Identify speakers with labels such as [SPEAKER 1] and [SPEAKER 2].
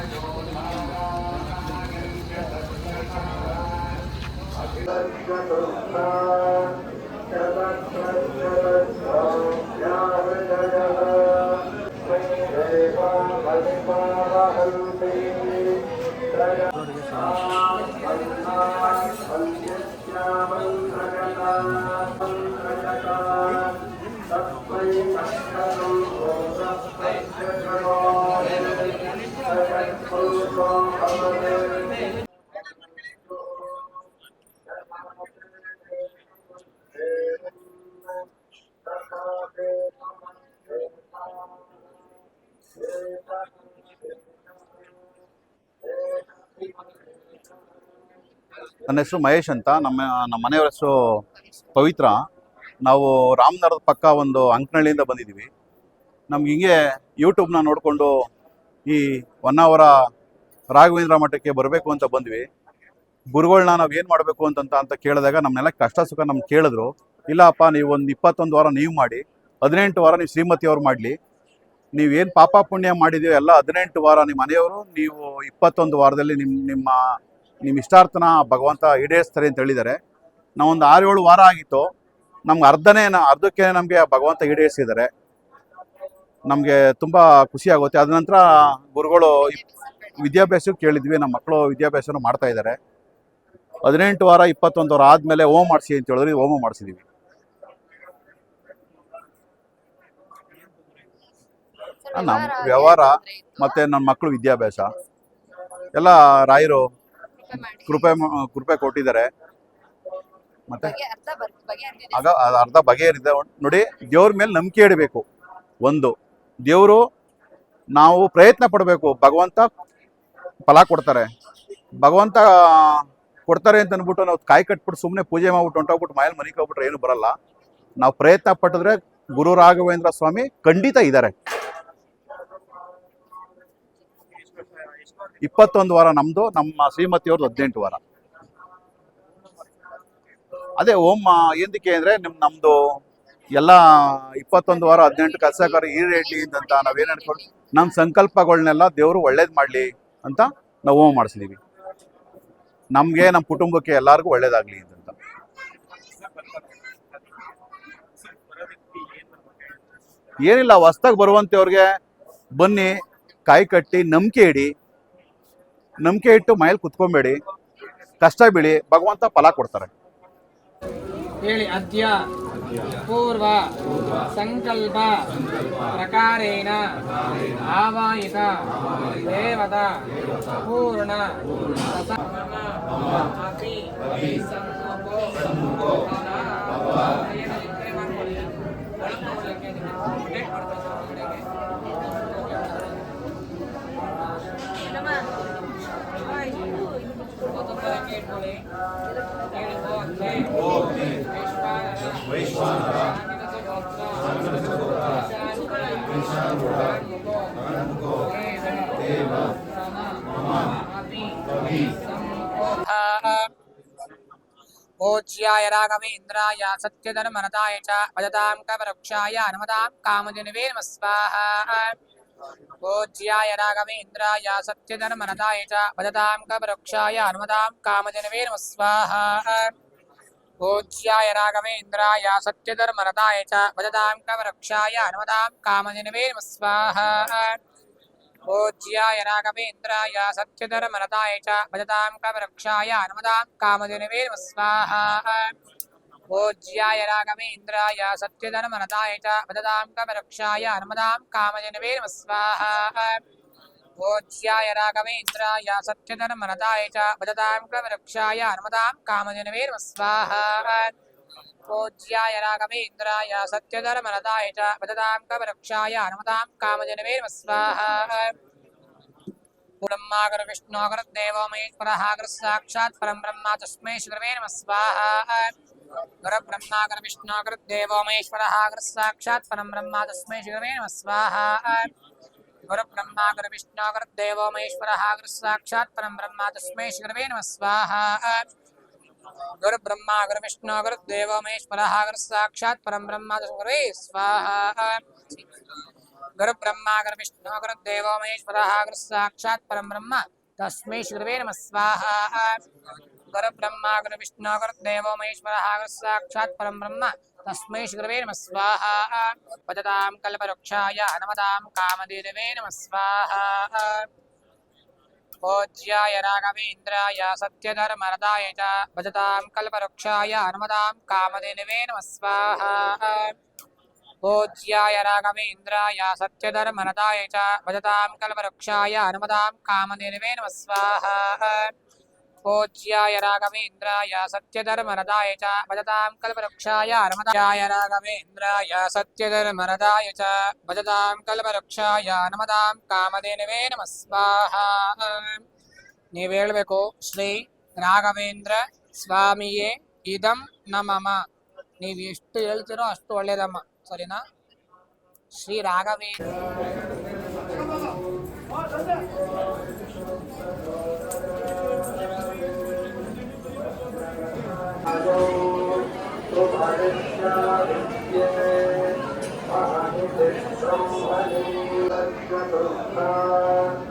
[SPEAKER 1] Thank you. ನನ್ನ ಹೆಸರು ಮಹೇಶ್ ಅಂತ. ನಮ್ಮ ನಮ್ಮ ಮನೆಯವರ ಹೆಸರು ಪವಿತ್ರ. ನಾವು ರಾಮನಗರದ ಪಕ್ಕ ಒಂದು ಅಂಕನಹಳ್ಳಿಯಿಂದ ಬಂದಿದ್ದೀವಿ. ನಮ್ಗೆ ಹಿಂಗೆ ಯೂಟ್ಯೂಬ್ನ ನೋಡಿಕೊಂಡು ಈ ಹೊನ್ನಾವರ ರಾಘವೇಂದ್ರ ಮಠಕ್ಕೆ ಬರಬೇಕು ಅಂತ ಬಂದ್ವಿ. ಗುರುಗಳನ್ನ ನಾವು ಏನು ಮಾಡಬೇಕು ಅಂತಂತ ಅಂತ ಕೇಳಿದಾಗ ನಮ್ಮನ್ನೆಲ್ಲ ಕಷ್ಟ ಸುಖ ನಮ್ಗೆ ಕೇಳಿದ್ರು. ಇಲ್ಲಪ್ಪ, ನೀವು ಒಂದು ಇಪ್ಪತ್ತೊಂದು ವಾರ ನೀವು ಮಾಡಿ, ಹದಿನೆಂಟು ವಾರ ನೀವು ಶ್ರೀಮತಿಯವ್ರು ಮಾಡಲಿ. ನೀವೇನು ಪಾಪ ಪುಣ್ಯ ಮಾಡಿದೀವಿ ಎಲ್ಲ ಹದಿನೆಂಟು ವಾರ ನಿಮ್ಮ ಮನೆಯವರು, ನೀವು ಇಪ್ಪತ್ತೊಂದು ವಾರದಲ್ಲಿ ನಿಮ್ಮ ನಿಮ್ಮ ನಿಮ್ಮ ಇಷ್ಟಾರ್ಥನ ಭಗವಂತ ಈಡೇರಿಸ್ತಾರೆ ಅಂತ ಹೇಳಿದ್ದಾರೆ. ನಾವೊಂದು ಆರು ಏಳು ವಾರ ಆಗಿತ್ತು. ನಮ್ಗೆ ಅರ್ಧನೇ ಅರ್ಧಕ್ಕೆ ನಮಗೆ ಭಗವಂತ ಈಡೇರಿಸಿದ್ದಾರೆ. ನಮಗೆ ತುಂಬ ಖುಷಿ ಆಗುತ್ತೆ. ಅದ ನಂತರ ಗುರುಗಳು ವಿದ್ಯಾಭ್ಯಾಸಕ್ಕೆ ಕೇಳಿದ್ವಿ. ನಮ್ಮ ಮಕ್ಕಳು ವಿದ್ಯಾಭ್ಯಾಸನ ಮಾಡ್ತಾ ಇದ್ದಾರೆ. ಹದಿನೆಂಟು ವಾರ, ಇಪ್ಪತ್ತೊಂದು ವಾರ ಆದಮೇಲೆ ಹೋಮ ಮಾಡಿಸಿ ಅಂತ ಹೇಳಿದ್ರೆ. ಹೋಮ ಮಾಡಿಸಿದ್ದೀವಿ ನಮ್ಮ ವ್ಯವಹಾರ ಮತ್ತು ನನ್ನ ಮಕ್ಕಳು ವಿದ್ಯಾಭ್ಯಾಸ. ಎಲ್ಲ ರಾಯರು ಕೃಪೆ ಕೃಪೆ ಕೊಟ್ಟಿದ್ದಾರೆ. ಮತ್ತೆ? ಆಗ ಅರ್ಧ ಬಗೆಹರಿದೆ ನೋಡಿ ದೇವ್ರ ಮೇಲೆ ನಂಬಿಕೆ ಇಡಬೇಕು. ಒಂದು ದೇವರು ನಾವು ಪ್ರಯತ್ನ ಪಡಬೇಕು. ಭಗವಂತ ಫಲ ಕೊಡ್ತಾರೆ. ಭಗವಂತ ಕೊಡ್ತಾರೆ ಅಂತ ಅಂದ್ಬಿಟ್ಟು ನಾವು ಕಾಯಿ ಕಟ್ಬಿಟ್ಟು ಸುಮ್ಮನೆ ಪೂಜೆ ಮಾಡ್ಬಿಟ್ಟು ಹೊಂಟೋಗ್ಬಿಟ್ಟು ಮನೇಲಿ ಮನೆಗೆ ಹೋಗ್ಬಿಟ್ರೆ ಏನು ಬರಲ್ಲ. ನಾವು ಪ್ರಯತ್ನ ಪಟ್ಟಿದ್ರೆ ಗುರು ರಾಘವೇಂದ್ರ ಸ್ವಾಮಿ ಖಂಡಿತ ಇದ್ದಾರೆ. ಇಪ್ಪತ್ತೊಂದು ವಾರ ನಮ್ಮದು ನಮ್ಮ ಶ್ರೀಮತಿಯವ್ರದ್ದು ಹದಿನೆಂಟು ವಾರ. ಅದೇ ಓಂ ಏನಕ್ಕೆ ಅಂದರೆ ನಿಮ್ಮ ನಮ್ಮದು ಎಲ್ಲ ಇಪ್ಪತ್ತೊಂದು ವಾರ ಹದಿನೆಂಟು ಕಸಕರ ಈರೇಟ್ಲಿ ಅಂತ ನಾವೇನು ಅನ್ಕೊಂಡು ನಮ್ಮ ಸಂಕಲ್ಪಗಳನ್ನೆಲ್ಲ ದೇವರು ಒಳ್ಳೇದು ಮಾಡಲಿ ಅಂತ ನಾವು ಹೋಮ ಮಾಡಿಸಿದೀವಿ. ನಮಗೆ ನಮ್ಮ ಕುಟುಂಬಕ್ಕೆ ಎಲ್ಲರಿಗೂ ಒಳ್ಳೇದಾಗ್ಲಿ ಅಂತ. ಏನಿಲ್ಲ, ಹೊಸ್ದಾಗಿ ಬರುವಂತವ್ರಿಗೆ ಬನ್ನಿ, ಕಾಯಿ ಕಟ್ಟಿ, ನಂಬಿಕೆ ಇಡಿ. ನಂಬಿಕೆ ಇಟ್ಟು ಮೈಲ್ ಕುತ್ಕೊಂಬೇಡಿ. ಕಷ್ಟ ಬೀಳಿ ಭಗವಂತ ಫಲ ಕೊಡ್ತಾರೆ.
[SPEAKER 2] ಹೇಳಿ, ಅದ್ಯ, ಪೂರ್ವ, ಸಂಕಲ್ಪ, ಪ್ರಕಾರೇಣ ಆವಾಯಿತ ದೇವತ, ಪೂರ್ಣ ಕೇಳ್ಕೊಳ್ಳಿ ಕೇಳಿಗೋಗ್ನೆ ವೈಶ್ವಾನರ ಸಂಗಸಗೋತ್ರ ವಿಶಾಲಗೋತ್ರ ಅನಂತಗೋ ದೇವ च भजतां कामदिनवे नमः स्वाहा पूज्याय राघवेन्द्राय सत्यधर्मरताय च वदतां कवरक्षाय हनुमतां कामधेनवे नमः स्वाहा। पूज्याय राघवेन्द्राय सत्यधर्मरताय च वदतां कवरक्षाय हनुमतां कामधेनवे नमः स्वाहा। पूज्याय राघवेन्द्राय सत्यधर्मरताय च भजतां कवरक्षाय हनुमतां कामधेनवे नमः स्वाहा। पूज्याय राघवेन्द्राय सत्यधर्मरताय च भजतां कवरक्षाय हनुमतां कामधेनवे नमः स्वाहा पूज्याय राघवेन्द्राय सत्यधर्मरताय च भजतां कवरक्षाय हनुमतां कामधेनवे नमः स्वाहा पूज्याय राघवेन्द्राय सत्यधर्मरताय च भजतां कवरक्षाय हनुमतां कामधेनवे नमः स्वाहा ब्रह्मागर विष्णुगर देवो महेश्वरः गुरु साक्षात् परं ब्रह्म तस्मै श्रीवे नमः स्वाहा गुरुर्ब्रह्माकर विष्णुकृर्देवो महेश्वरः कृत्साक्षात् परं ब्रह्मा तस्मै शिवमे नमः स्वाहा। गुरुर्ब्रह्माकर विष्णुकृर्देवो महेश्वरः कृत्साक्षात् परं ब्रह्मा तस्मै शिवमे नमः स्वाहा। गुरुर्ब्रह्मा गुरुविष्णुकृर्देवो महेश्वरः कृत्साक्षात् परं ब्रह्मा तस्मै स्वाहा। गुरुर्ब्रह्मा गुरुविष्णुकृर्देवो महेश्वरः कृत्साक्षात् परं ब्रह्म तस्मै शिवमे नमः स्वाहा। गुरुब्रह्मा गुरुविष्णु गुरुदेवो महेश्वरः गुरुसाक्षात् परं ब्रह्म। तस्मै श्रीगुरवे नमः स्वाहा। भजतां कल्पवृक्षाय हनुमतां कामधेनवे नमः स्वाहा। पूज्याय राघवेन्द्राय सत्यधर्मरदाय च भजतां कल्पवृक्षाय हनुमतां कामधेनवे नमः स्वाहा। पूज्याय राघवेन्द्राय सत्यधर्मरदाय च भजतां कल्पवृक्षाय हनुमतां कामधेनवे नमः स्वाहा। पूज्याय राघवेन्द्राय सत्यधर्मरदाय च भजतां कल्पवृक्षाय हनुमताय राघवेन्द्राय सत्यधर्मरदाय च भजतां कल्पवृक्षाय हनुमतां कामधेनवे नमः स्वाहा ನೀವು ಹೇಳಬೇಕು ಶ್ರೀ ರಾಘವೇಂದ್ರ ಸ್ವಾಮಿಯೇ ಇದಂ ನಮಮ ನೀವು ಎಷ್ಟು ಹೇಳ್ತೀರೋ ಅಷ್ಟು ಒಳ್ಳೇದಮ್ಮ ಸರಿನಾ ಶ್ರೀ ರಾಘವೇಂದ್ರ
[SPEAKER 3] Thank you.